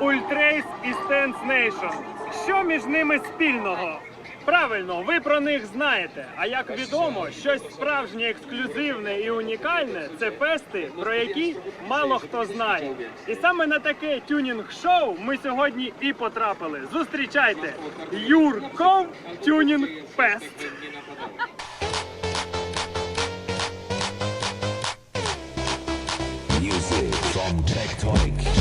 Ультрейс і Stance Nation. Що між ними спільного? Правильно, ви про них знаєте. А як відомо, щось справжнє, ексклюзивне і унікальне це фести, про які мало хто знає. І саме на таке тюнінг-шоу ми сьогодні і потрапили. Зустрічайте! Юрков Тюнінг Фест. From. Tectonic.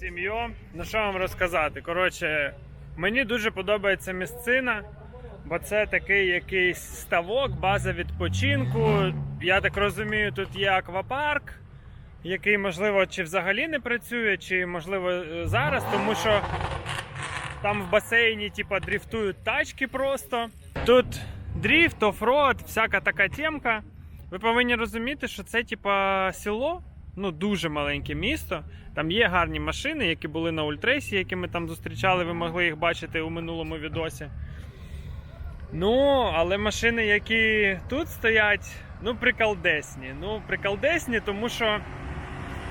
Сім'ю. Ну що вам розказати? Коротше, мені дуже подобається місцина, бо це такий якийсь ставок, база відпочинку. Я так розумію, тут є аквапарк, який, можливо, чи взагалі не працює, чи можливо е, зараз, тому що там в басейні, типа, дріфтують тачки просто. Тут дріфт, оффроад, всяка така темка. Ви повинні розуміти, що це типа село, ну дуже маленьке місто. Там є гарні машини, які були на ультрейсі, які ми там зустрічали, ви могли їх бачити у минулому відосі. Ну, але машини, які тут стоять, ну, приколдесні. Ну, приколдесні, тому що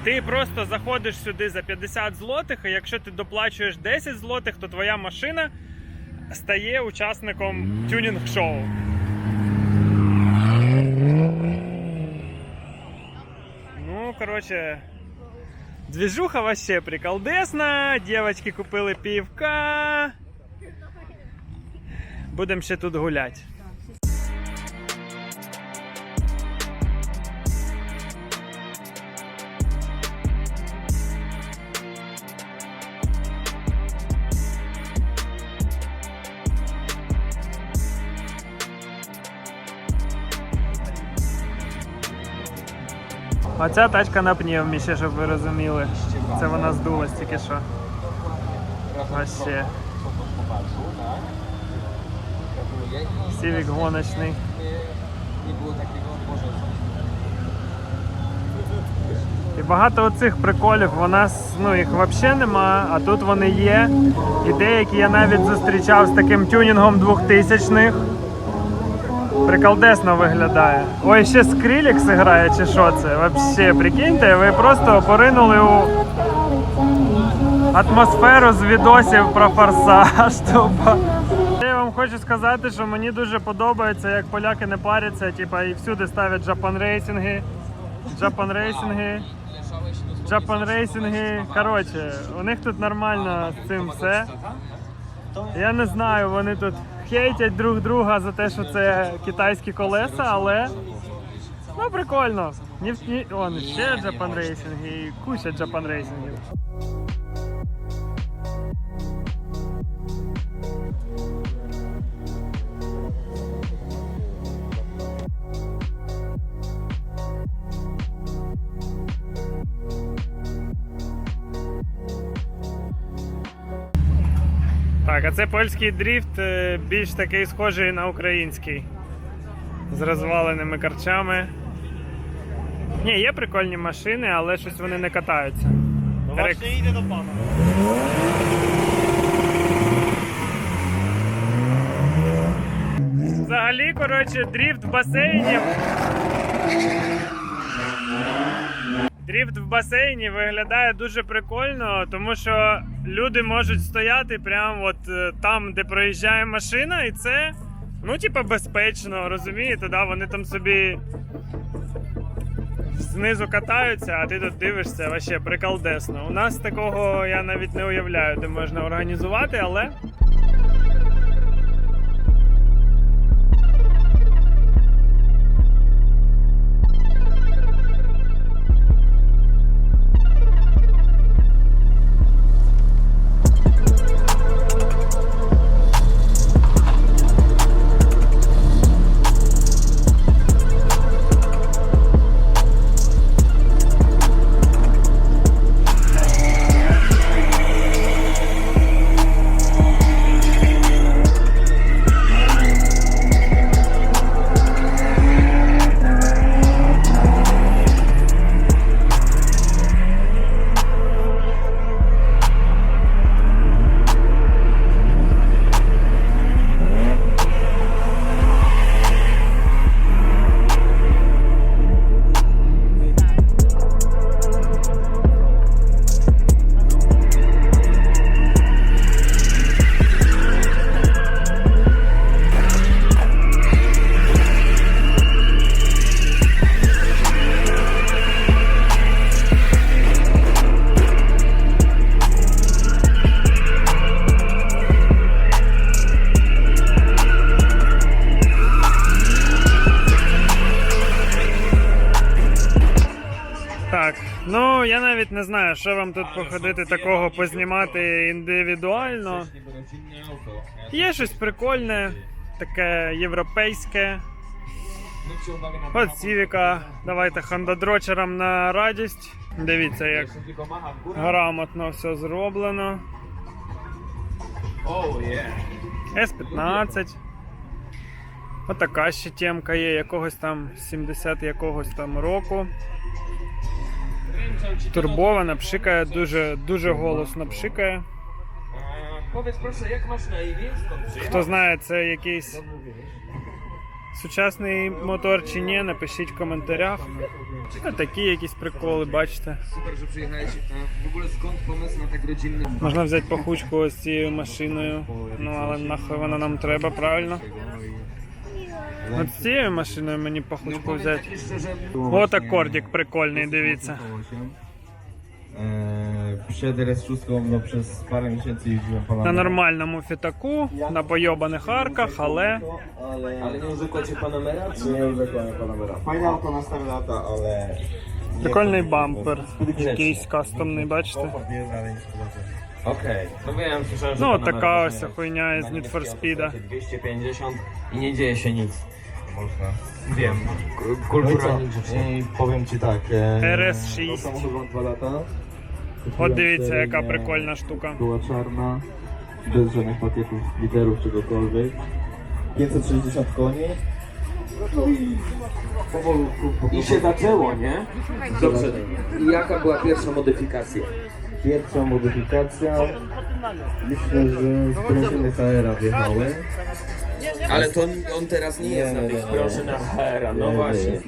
ти просто заходиш сюди за 50 злотих, і якщо ти доплачуєш 10 злотих, то твоя машина стає учасником тюнінг-шоу. Короче, движуха вообще приколдесна. Девочки купили півка. Будемо ще тут гуляти. Оця тачка на пневмі, ще щоб ви розуміли. Це вона здулась тільки що. Вообще. Сівік гоночний. І багато оцих приколів, у нас ну, їх взагалі нема, а тут вони є. І деякі я навіть зустрічав з таким тюнінгом 2000-х. Приколдесно виглядає. Ой, ще Скрилікс грає, чи що це? Вообще, прикиньте, ви просто поринули у атмосферу з відосів про форсаж. Я вам хочу сказати, що мені дуже подобається, як поляки не паряться, типа і всюди ставлять джапан рейсинги, джапан рейсинги, джапан рейсинги. Коротше, у них тут нормально з цим все. Я не знаю, вони тут хейтять друг друга за те, що це китайські колеса, але ну прикольно. Ні, ні, он, ще Japan Racing і куча Japan Racing. Так, а це польський дріфт, е, більш такий схожий на український. З розваленими карчами. Ні, є прикольні машини, але щось вони не катаються. Рек- йде до пана. Взагалі, коротше, дріфт в басейні. Дріфт в басейні виглядає дуже прикольно, тому що люди можуть стояти прямо от е, там, де проїжджає машина, і це ну, типа, безпечно, розумієте? Да? Вони там собі знизу катаються, а ти тут дивишся, вообще приколдесно. У нас такого я навіть не уявляю, де можна організувати, але. Знаю, що вам тут походити такого познімати індивідуально. Є щось прикольне, таке європейське. От Сівіка. Давайте хандадрочерам на радість. Дивіться, як грамотно все зроблено. С15. Отака ще темка є, якогось там 70 якогось там року. Турбована, пшикає, дуже, дуже голосно пшикає. Хто знає, це якийсь сучасний мотор чи ні, напишіть в коментарях. Ось такі якісь приколи, бачите. Можна взяти пахучку ось цією машиною. Ну але нахуй вона нам треба, правильно? От з цією машиною мені пахучку взяти. От акордик прикольний, дивіться. Eee, Przed RS6 no, przez parę miesięcy jeździłem po На нормальному фітаку, на пойобаних арках, але cię Panamera? Czy... nie urzekłem Panamera. Fajne auto na stare lata, ale... прикольний бампер. Якийсь кастомний, бачите? Okej, no wiem, słyszałem, że Ну, Panamera така właśnie ось хуйня із Need for autostradzie 250 i nie dzieje się nic. Można. Wiem. No i co? Kulturalnie grzecznie. I powiem ci tak. E, RS6. To samochód ma dwa lata. От Kupiłem дивіться, seryjnie, яка прикольна штука. Była czarna, bez żadnych pakietów, literów, czegokolwiek. 560 koni. No i powolutku, po I się zaczęło, nie? Dobrze. I jaka była pierwsza modyfikacja? Pierwsza modyfikacja. Myślę, że sprężyny HR wjechały. Ale to on teraz nie jest na tych sprężynach HR, no Nie, nie właśnie.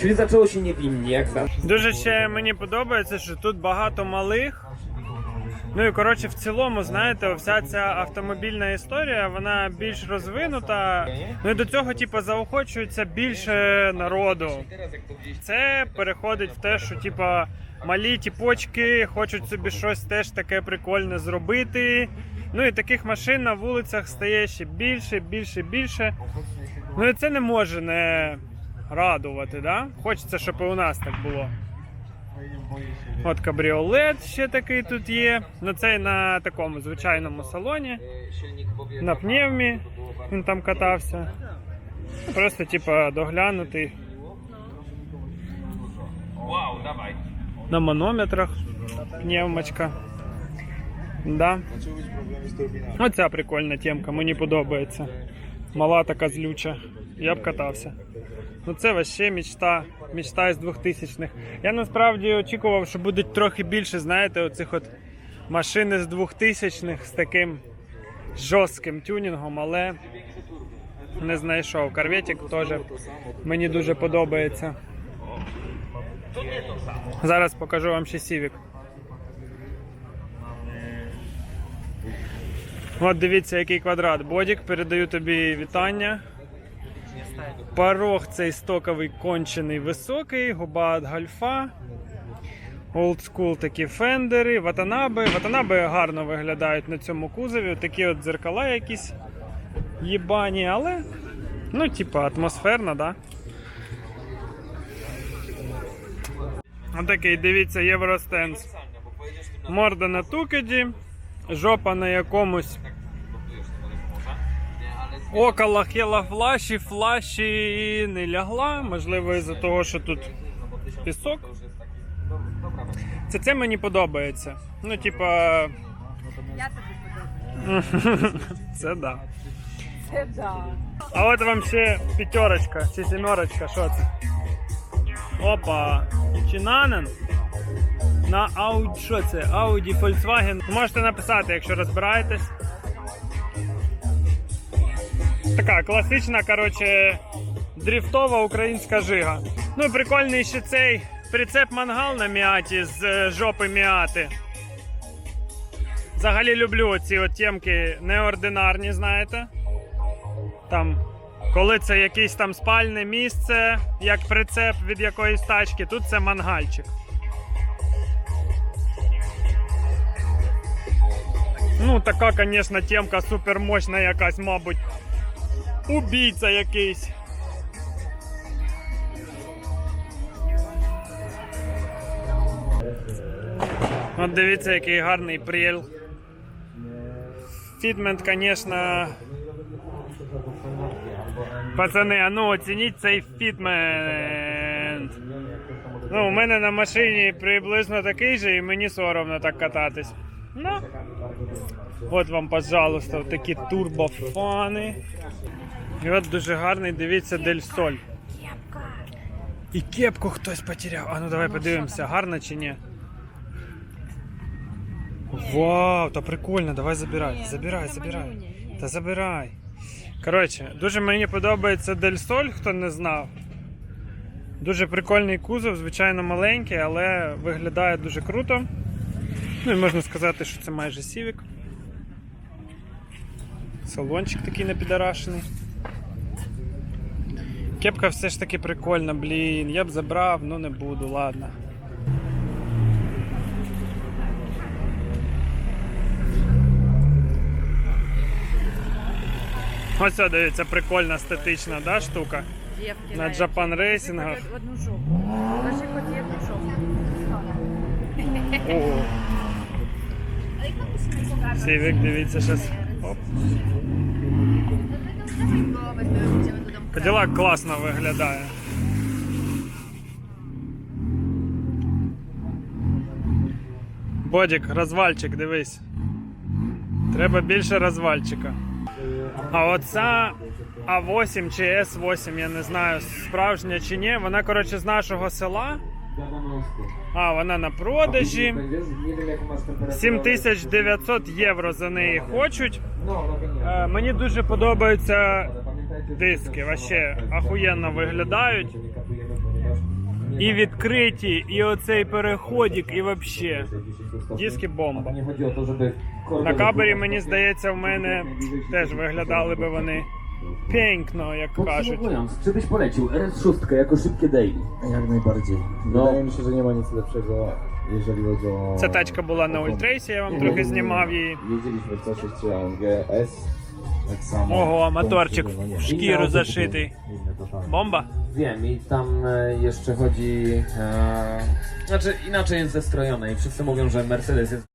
Czyli zaczęło się niewinnie, jak zawsze. Дуже ще мені подобається, що тут багато малих. Ну і коротше, в цілому, знаєте, вся ця автомобільна історія, вона більш розвинута. Ну і до цього, типу, заохочується більше народу. Це переходить в те, що типа малі тіпочки хочуть собі щось теж таке прикольне зробити. Ну і таких машин на вулицях стає ще більше, більше, більше. Ну і це не може не радувати, да? Хочеться, щоб і у нас так було. От кабріолет ще такий тут є. Ну цей на такому звичайному салоні. На пневмі він там катався. Просто, типа, доглянутий Wow, dawaj. на манометрах. Пневмочка. Да. Оця прикольна темка, мені подобається. Мала така злюча. Я б катався. Ну це вообще мечта. Мечта із 2000-х. Я насправді очікував, що буде трохи більше, знаєте, оцих от машин з 2000-х з таким жорстким тюнінгом, але не знайшов. Карветик теж мені дуже подобається. Зараз покажу вам ще Сівік. От дивіться, який квадрат. Бодік, передаю тобі вітання. Порог цей стоковий кончений високий, губа від гальфа. Олдскул такі фендери, ватанаби. Ватанаби гарно виглядають на цьому кузові. Такі от дзеркала якісь єбані, але ну, типа, атмосферно, да? Отакий, дивіться, Євростенс. Морда на тукеді, жопа на якомусь. Около хела флаші, флаші не лягла. Можливо, із-за того, що тут пісок. Це це мені подобається. Ну, типа. Я тобі. Це да. Це да. А от вам ще п'ятерочка чи сімерочка, що це? Опа, Чинанен. На Audi, що це? Audi Volkswagen. Можете написати, якщо розбираєтесь. Така класична, коротше, дріфтова українська жига. Ну і прикольний ще цей прицеп мангал на міаті з е, жопи міати. Взагалі люблю ці от темки неординарні, знаєте. Там, коли це якесь там спальне місце, як прицеп від якоїсь тачки, тут це мангальчик. Ну, така, звісно, темка супермощна якась, мабуть. Убійця якийсь. От дивіться, який гарний прил. Фітмент, звісно, Пацани, а ну оцініть цей фітмент. Ну, у мене на машині приблизно такий же, і мені соромно так кататись. Ну. От вам, пожалуйста, такі турбофани. І от дуже гарний, дивіться, Дель Соль. І кепку хтось потеряв. А ну давай подивимося, гарно чи ні. Вау, та прикольно, давай забирай. Забирай, забирай. Та забирай. Коротше, дуже мені подобається Дель Соль, хто не знав. Дуже прикольний кузов, звичайно маленький, але виглядає дуже круто. Ну і можна сказати, що це майже Civic. Салончик такий напідарашений. Кепка все ж таки прикольна, блін. Я б забрав, але не буду, ладно. Ось дивіться, прикольна статична да, штука. Дівки На навіть. Japan. Покажи Одну жопу. Покажи хоч одну жопу. Ого. Сівік, дивіться зараз. Каділак класно виглядає. Бодік, розвальчик, дивись. Треба більше розвальчика. А оця А8 чи С8, я не знаю, справжня чи ні. Вона, коротше, з нашого села. А, вона на продажі. 7900 євро за неї хочуть. Е, мені дуже подобаються диски, вообще ахуєнно виглядають. І відкриті, і оцей переходик, і вообще. Диски бомба. На кабері, мені здається, в мене теж wygledali by вони piękno, jak кажуть. Podsumowując, czy byś polecił RS6 jako szybkie daily? Jak najbardziej. No. Wydaje mi się, że nie ma nic lepszego, jeżeli chodzi o... Ця тачка була на ультрейсі, я вам трохи знімав її. Jeździliśmy w C6 AMG S. Tak samo. Ого, моторчик Konfigurowanie. в шкіру зашитий. Inne totalnie. Бомба? Wiem i tam e, jeszcze chodzi... E, znaczy inaczej jest zestrojone i wszyscy mówią, że Mercedes jest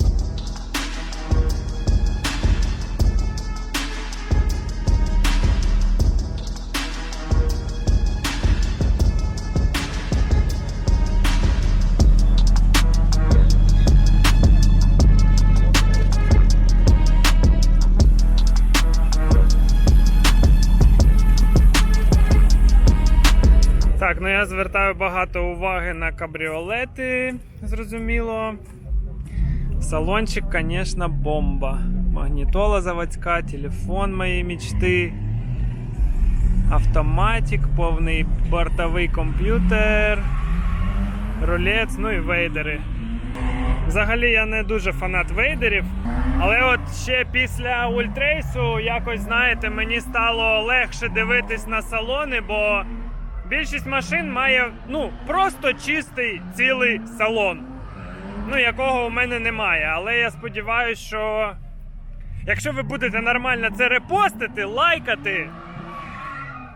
звертаю багато уваги на кабріолети, зрозуміло. Салончик, звісно, бомба. Магнітола заводська, телефон моєї мечти. Автоматик, повний бортовий комп'ютер. рулет, ну і вейдери. Взагалі я не дуже фанат вейдерів, але от ще після ультрейсу якось, знаєте, мені стало легше дивитись на салони, бо більшість машин має ну, просто чистий цілий салон. Ну, якого у мене немає. Але я сподіваюся, що якщо ви будете нормально це репостити, лайкати,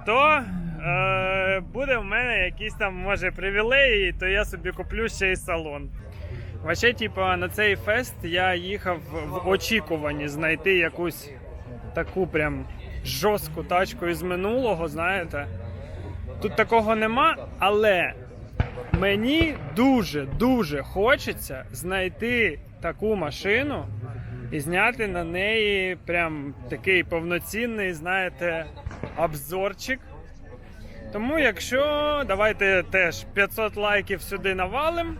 то е, буде в мене якісь там, може, привілеї, то я собі куплю ще й салон. Вообще, типа, на цей фест я їхав в очікуванні знайти якусь таку прям жорстку тачку із минулого, знаєте. Тут такого нема, але мені дуже-дуже хочеться знайти таку машину і зняти на неї прям такий повноцінний, знаєте, обзорчик. Тому, якщо давайте теж 500 лайків сюди навалим,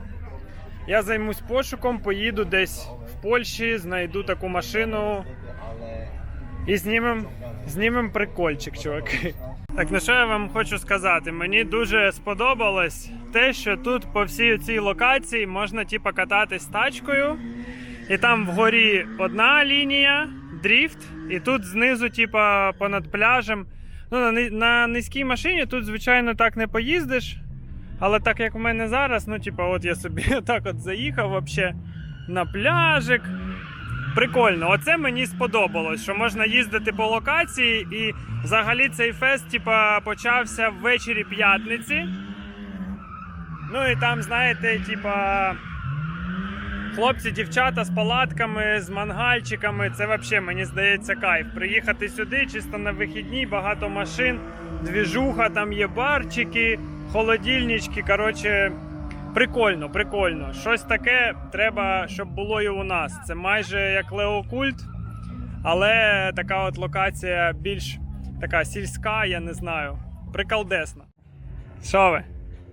я займусь пошуком, поїду десь в Польщі, знайду таку машину і знімем, знімем прикольчик, чуваки. Так, ну що я вам хочу сказати? Мені дуже сподобалось те, що тут по всій цій локації можна типа кататись тачкою, і там вгорі одна лінія, дріфт, і тут знизу, типа, понад пляжем. Ну, на, на низькій машині тут, звичайно, так не поїздиш. Але так як у мене зараз, ну, типа, от я собі так от заїхав вообще на пляжик. Прикольно, оце мені сподобалось, що можна їздити по локації, і взагалі цей фест, типа, почався ввечері п'ятниці. Ну і там, знаєте, типа. Хлопці, дівчата з палатками, з мангальчиками, це взагалі, мені здається, кайф. Приїхати сюди, чисто на вихідні, багато машин, двіжуха, там є барчики, холодильнички. Коротше, прикольно, прикольно. Щось таке треба, щоб було і у нас. Це майже як Леокульт, але така от локація більш така сільська, я не знаю. Приколдесна. Що ви?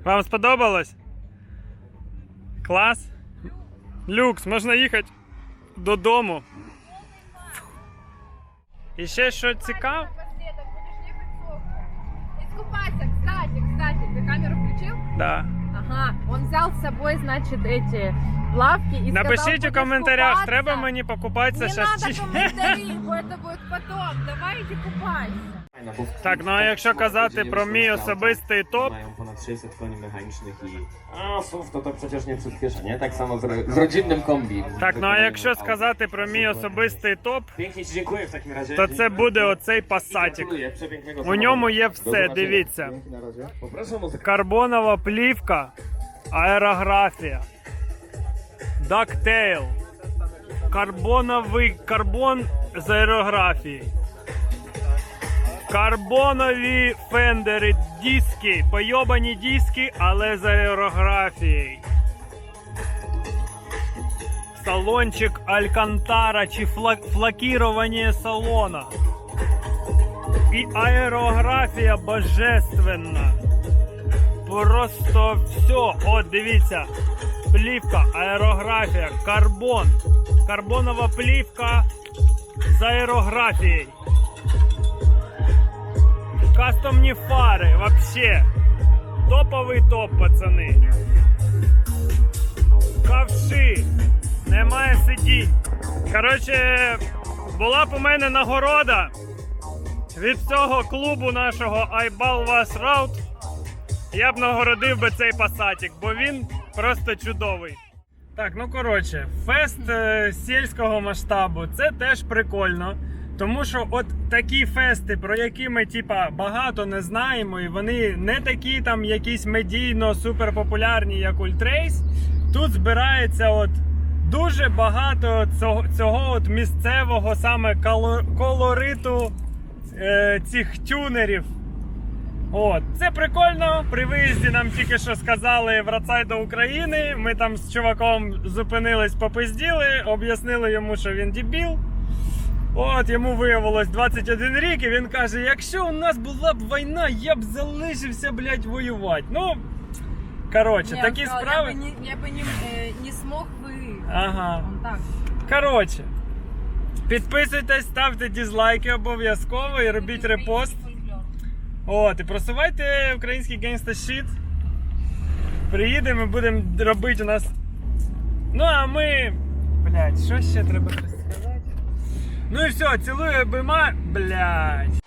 Вам сподобалось? Клас? Люкс, можна їхати додому. І ще що цікаво. Будешь ехать в кстати, кстати, ты камеру включил? Да. Ага, он взял с собой, значит, эти лавки и сказал, Напишіть у коментарях, купаться. треба мені покупатися Не сейчас. надо комментарий, это будет потом. Давай иди купайся. Так, ну а якщо казати про мій особистий топ, Mają ponad 600 koni mechanicznych i... A, SUV to to przecież nie przyspiesza, nie? Tak samo z, ro- z rodzinnym kombi. так, ну а якщо сказати про мій особистий топ, Pięknie Ci dziękuję w takim razie. то це буде оцей пасатік. Przepięknego У samochodu. ньому є все, дивіться. Poproszę o muzykę. Карбонова плівка, аерографія, дактейл, карбоновий карбон з аерографією. Карбонові фендери, диски, пойобані диски, але з аерографією. Салончик Алькантара чи флакірування салона. І аерографія божественна. Просто все. От дивіться. Плівка, аерографія, карбон. Карбонова плівка з аерографією. Кастомні фари, вообще. Топовий топ, пацани. Ковши. Немає сидінь. Коротше, була б у мене нагорода від цього клубу нашого Ball Was Я б нагородив би цей пасатік, бо він просто чудовий. Так, ну коротше, фест е, сільського масштабу це теж прикольно. Тому що от такі фести, про які ми типа багато не знаємо, і вони не такі там якісь медійно суперпопулярні, як Ультрейс. Тут збирається от дуже багато цього, цього от місцевого саме колориту е, цих тюнерів. От, це прикольно. При виїзді нам тільки що сказали врацай до України. Ми там з чуваком зупинились, попизділи, об'яснили йому, що він дебіл. От йому виявилось 21 рік, і він каже: якщо у нас була б війна, я б залишився, блядь, воювати. Ну, коротше, Не, такі он сказал, справи. Я бы не, я бы не, э, не смог бы. Ага. Он так. Коротше, підписуйтесь, ставте дізлайки обов'язково і робіть репост. От, і просувайте український гейнста щит. Приїдемо і будемо робити у нас. Ну а ми. Блять, що ще треба сказати? Ну і все, цілую обіймаю. Блять.